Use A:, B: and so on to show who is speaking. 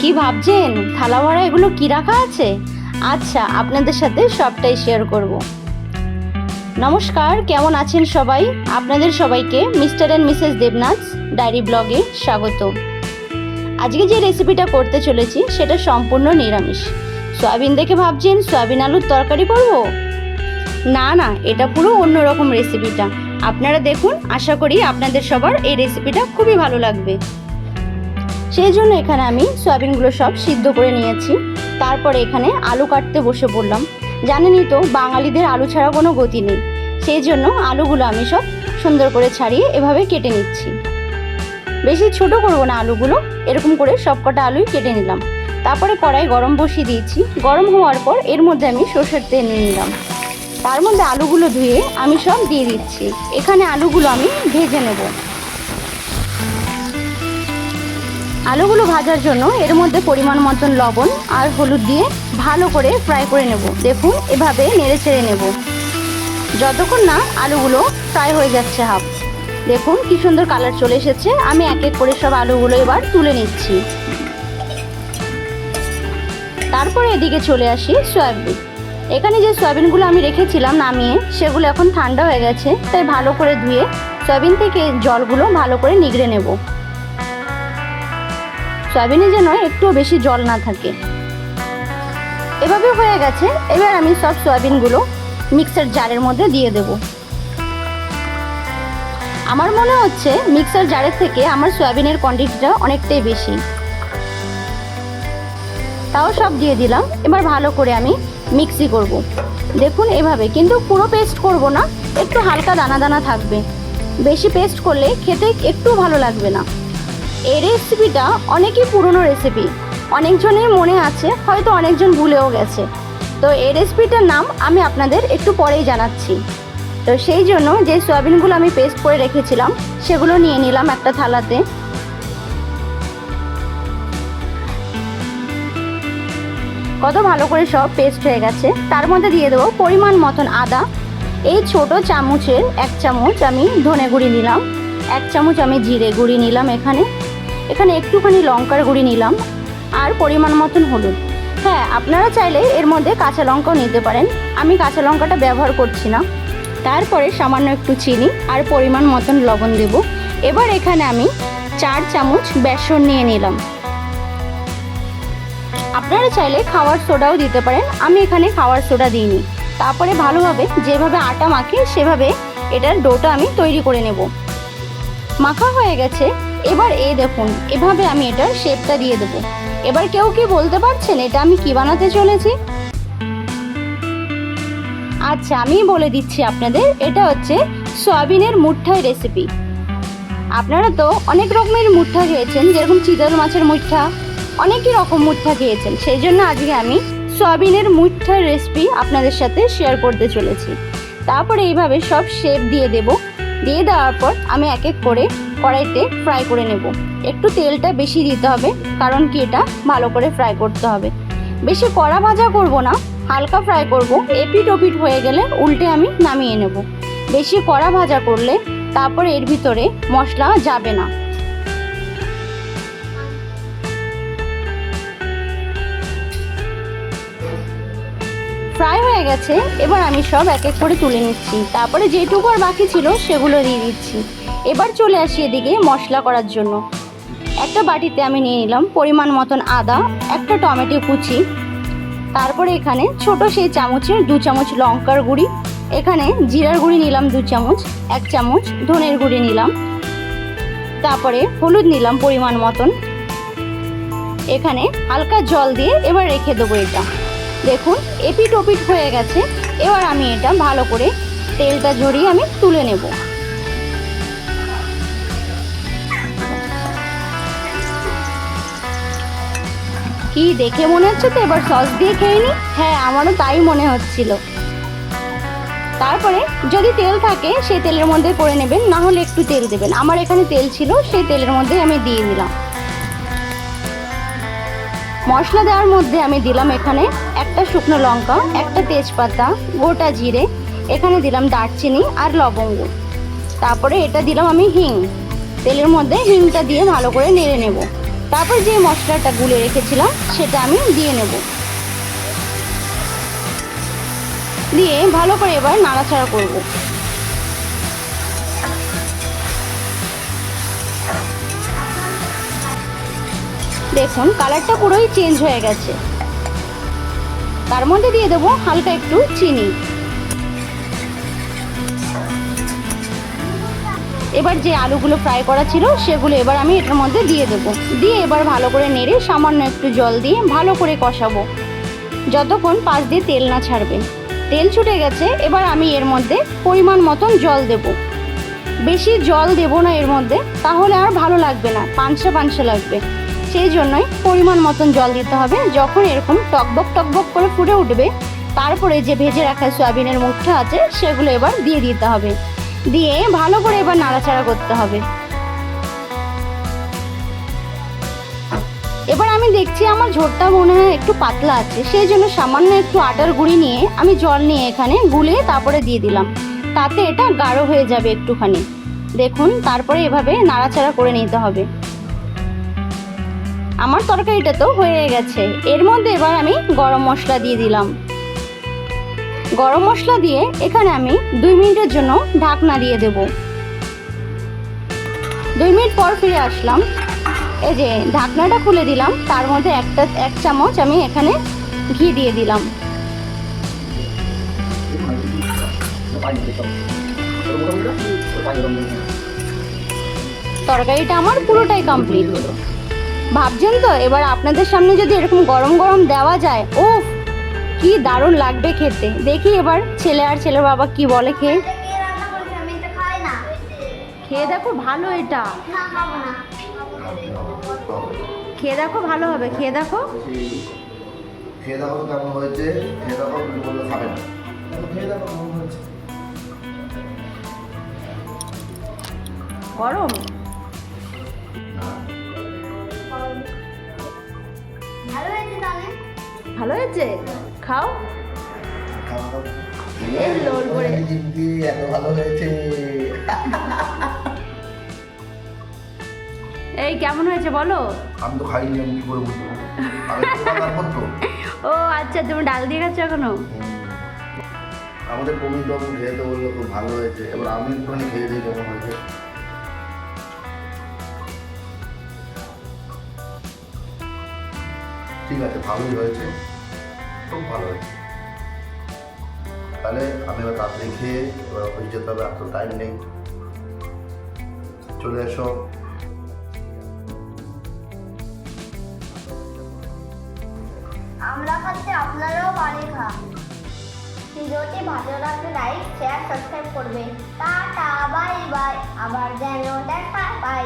A: কি ভাবছেন? থালা ভরা এগুলো কি রাখা আছে? আচ্ছা আপনাদের সাথে সবটাই শেয়ার করব। নমস্কার, কেমন আছেন সবাই? আপনাদের সবাইকে mister and missus Debnath diary ব্লগে স্বাগত। আজকে যে রেসিপিটা করতে চলেছি, সেটা সম্পূর্ণ নিরামিষ। সয়াবিন দেখে ভাবছেন, সয়াবিন আলুর তরকারি করব? না না, এটা পুরো অন্যরকম রেসিপিটা আপনারা দেখুন, আশা করি আপনাদের সবার এই রেসিপিটা খুবই ভালো লাগবে। সেই জন্য এখানে আমি সয়াবিনগুলো সব সিদ্ধ করে নিয়েছি। তারপরে এখানে আলু কাটতে বসে পড়লাম। জানেনই তো, বাঙালিদের আলু ছাড়া কোনো গতি নেই। সেই জন্য আলুগুলো আমি সব সুন্দর করে ছাড়িয়ে এভাবে কেটে নিচ্ছি। বেশি ছোট করব না আলুগুলো, এরকম করে সব কটা আলুই কেটে নিলাম। তারপরে কড়াই গরম বসিয়ে দিয়েছি। গরম হওয়ার পর এর মধ্যে আমি সর্ষের তেল নিয়ে নিলাম। তার মধ্যে আলুগুলো ধুয়ে আমি সব দিয়ে দিচ্ছি। এখানে আলুগুলো আমি ভেজে নেব। আলুগুলো ভাজার জন্য এর মধ্যে পরিমাণ মতন লবণ আর হলুদ দিয়ে ভালো করে ফ্রাই করে নেব। দেখুন, এভাবে নেড়ে ছেড়ে নেব। যতক্ষণ না আলুগুলো ফ্রাই হয়ে যাচ্ছে হাফ দেখুন, কি সুন্দর কালার চলে এসেছে। আমি এক এক করে সব আলুগুলো এবার তুলে নিচ্ছি। তারপরে এদিকে চলে আসি সয়াবিন এখানে যে সয়াবিনগুলো আমি রেখেছিলাম নামিয়ে, সেগুলো এখন ঠান্ডা হয়ে গেছে। তাই ভালো করে ধুয়ে সয়াবিন থেকে জলগুলো ভালো করে নিগড়ে নেব। সয়াবিনে যেন একটু বেশি জল না থাকে। এভাবে হয়ে গেছে। এবার আমি সব সয়াবিনগুলো মিক্সার জারের মধ্যে দিয়ে দেব। আমার মনে হচ্ছে মিক্সার জারের থেকে আমার সয়াবিনের কোয়ান্টিটিটা অনেকটাই বেশি। তাও সব দিয়ে দিলাম। এবার ভালো করে আমি মিক্সি করব। দেখুন এভাবে, কিন্তু পুরো পেস্ট করব না। একটু হালকা দানা দানা থাকবে। বেশি পেস্ট করলে খেতে একটু ভালো লাগবে না। এই রেসিপিটা অনেকই পুরনো রেসিপি অনেকজনের মনে আছে, হয়তো অনেকজন ভুলেও গেছে। তো এই রেসিপিটার নাম আমি আপনাদের একটু পরেই জানাচ্ছি। তো সেই জন্য যে সয়াবিনগুলো আমি পেস্ট করে রেখেছিলাম, সেগুলো নিয়ে নিলাম একটা থালাতে। কত ভালো করে সব পেস্ট হয়ে গেছে। তার মধ্যে দিয়ে দেবো পরিমাণ মতন আদা। এই ছোট চামচের এক চামচ আমি ধনে গুঁড়ি নিলাম। এক চামচ আমি জিরে গুঁড়ি নিলাম এখানে। এখানে একটুখানি লঙ্কার গুঁড়ি নিলাম আর পরিমাণ মতন হলুদ। হ্যাঁ আপনারা চাইলে এর মধ্যে কাঁচা লঙ্কাও নিতে পারেন। আমি কাঁচা লঙ্কাটা ব্যবহার করছি না। তারপরে সামান্য একটু চিনি আর পরিমাণ মতন লবণ দেব। এবার এখানে আমি চার চামচ বেসন নিয়ে নিলাম। আপনারা চাইলে খাওয়ার সোডাও দিতে পারেন। আমি এখানে খাওয়ার সোডা দিইনি। তারপরে ভালোভাবে যেভাবে আটা মাখে সেভাবে এটার ডোটা আমি তৈরি করে নেব। মাখা হয়ে গেছে। এবার এই দেখুন, এভাবে আমি এটার শেপটা দিয়ে দেব। এবার কেউ কি বলতে পারছেন এটা আমি কি বানাতে চলেছি? আচ্ছা আমি বলে দিচ্ছি আপনাদের, এটা হচ্ছে সয়াবিনের মুঠাই রেসিপি আপনারা তো অনেক রকমের মুঠা খেয়েছেন, যেরকম চিতল মাছের মুঠা অনেকই রকম মুঠা খেয়েছেন। সেই জন্য আজকে আমি সয়াবিনের মুঠার রেসিপি আপনাদের সাথে শেয়ার করতে চলেছি। তারপরে এইভাবে সব শেপ দিয়ে দেব। দিয়ে দেওয়ার পর আমি এক এক করে কড়াইতে ফ্রাই করে নেব। একটু তেলটা বেশি দিতে হবে, কারণ কি এটা ভালো করে ফ্রাই করতে হবে। বেশি কড়া ভাজা করব না, হালকা ফ্রাই করব এপিট ওপিট হয়ে গেলে উল্টে আমি নামিয়ে নেব। বেশি কড়া ভাজা করলে তারপরে এর ভিতরে মশলা যাবে না। ফ্রাই হয়ে গেছে, এবার আমি সব এক এক করে তুলে নিচ্ছি। তারপরে যেটুকু আর বাকি ছিল সেগুলো দিয়ে দিচ্ছি। এবার চলে আসি এদিকে মশলা করার জন্য। একটা বাটিতে আমি নিয়ে নিলাম পরিমাণ মতন আদা, একটা টমেটো কুচি, তারপরে এখানে ছোট সেই চামচের দু চামচ লঙ্কার গুঁড়ি, এখানে জিরার গুঁড়ি নিলাম দু চামচ, এক চামচ ধনের গুঁড়ি নিলাম, তারপরে হলুদ নিলাম পরিমাণ মতন। এখানে হালকা জল দিয়ে এবার রেখে দেবো এটা। দেখুন, এপিট ওপিট হয়ে গেছে, এবার আমি এটা ভালো করে তেলটা ঝরিয়ে আমি তুলে নেব। কি দেখে মনে হচ্ছে তো? এবার সস দিয়ে খেয়ে নি। হ্যাঁ আমারও তাই মনে হচ্ছিল। তারপরে যদি তেল থাকে, সেই তেলের মধ্যে করে নেবেন। না হলে একটু তেল দেবেন। আমার এখানে তেল ছিল, সেই তেলের মধ্যে আমি দিয়ে দিলাম মশলা দেওয়ার মধ্যে আমি দিলাম এখানে একটা শুকনো লঙ্কা, একটা তেজপাতা, গোটা জিরে, এখানে দিলাম দারচিনি আর লবঙ্গ। তারপরে এটা দিলাম আমি হিং। তেলের মধ্যে হিংটা দিয়ে ভালো করে নেড়ে নেব। তারপর যে মশলাটা গুলে রেখেছিলাম, সেটা আমি দিয়ে নেব। দিয়ে ভালো করে এবার নাড়াচাড়া করব। দেখুন, কালারটা পুরোই চেঞ্জ হয়ে গেছে। তার মধ্যে দিয়ে দেবো হালকা একটু চিনি। এবার যে আলুগুলো ফ্রাই করা ছিল, সেগুলো এবার আমি এটার মধ্যে দিয়ে দেবো। দিয়ে এবার ভালো করে নেড়ে সামান্য একটু জল দিয়ে ভালো করে কষাবো। যতক্ষণ পাশ দিয়ে তেল না ছাড়বে। তেল ছুটে গেছে, এবার আমি এর মধ্যে পরিমাণ মতন জল দেব। বেশি জল দেব না এর মধ্যে, তাহলে আর ভালো লাগবে না, পানসা পানসা লাগবে। সেই জন্যই পরিমাণ মতন জল দিতে হবে। যখন এরকম টকবক টকবক করে ফুটে উঠবে, তারপরে যে ভেজে রাখা সয়াবিনের মুখটা আছে, সেগুলো এবার দিয়ে দিতে হবে। দিয়ে ভালো করে এবার নাড়াচাড়া করতে হবে। এবার আমি দেখছি আমার ঝোলটা মনে হয় একটু পাতলা আছে, সেই জন্য সামান্য একটু আটার গুঁড়ি নিয়ে আমি জল নিয়ে এখানে গুলে তারপরে দিয়ে দিলাম। তাতে এটা গাঢ় হয়ে যাবে একটুখানি। দেখুন, তারপরে এভাবে নাড়াচাড়া করে নিতে হবে। আমার তরকারিটা তো হয়ে গেছে। এর মধ্যে এবার আমি গরম মশলা দিয়ে দিলাম। গরম মশলা দিয়ে এখানে আমি দুই মিনিটের জন্য ঢাকনা দিয়ে দেব। দুই মিনিট পর ফিরে আসলাম। এই যে ঢাকনাটা খুলে দিলাম, তার মধ্যে একটা, এক চামচ আমি এখানে ঘি দিয়ে দিলাম। তরকারিটা আমার পুরোটাই কমপ্লিট হলো ভাবছেন তো, এবার আপনাদের সামনে যদি এরকম গরম গরম দেওয়া যায় ও কি দারুণ লাগবে খেতে দেখি এবার ছেলে আর ছেলের বাবা কি বলে খেয়ে। খেয়ে দেখো ভালো এটা। খেয়ে দেখো ভালো হবে খেয়ে দেখো
B: খেয়ে দেখো কেমন হয়েছে খেয়ে দেখো খাবে না খেয়ে দেখো কেমন হয়েছে
A: গরম
C: ভালো হয়েছে তাহলে?
A: ভালো হয়েছে? খাও। এই লোল
B: এত ভালো হয়েছে
A: এই কেমন হয়েছে বলো?
B: আমি তো খাইনি আমি কি
A: ও আচ্ছা তুমি ডাল দিয়ে গেছো
B: এখনও। আমাদের বাবু খেতে বলল খুব ভালো হয়েছে। এবার আমি একটুখানি খেয়ে দিই কেমন হয়েছে। ঠিক আছে, ভালোই হয়েছে। খুব ভালো হয়েছে। তাহলে আমি এবার তাড়াতাড়ি খেয়ে এবার অফিস যেতে হবে এত টাইম নেই। চলে এসো।
C: আমরা খাচ্ছি আপনারাও বাড়ি ভিডিওটি ভালো লাগলে লাইক শেয়ার সাবস্ক্রাইব করবেন। টাটা বাই বাই আবার যেন দেখা বাই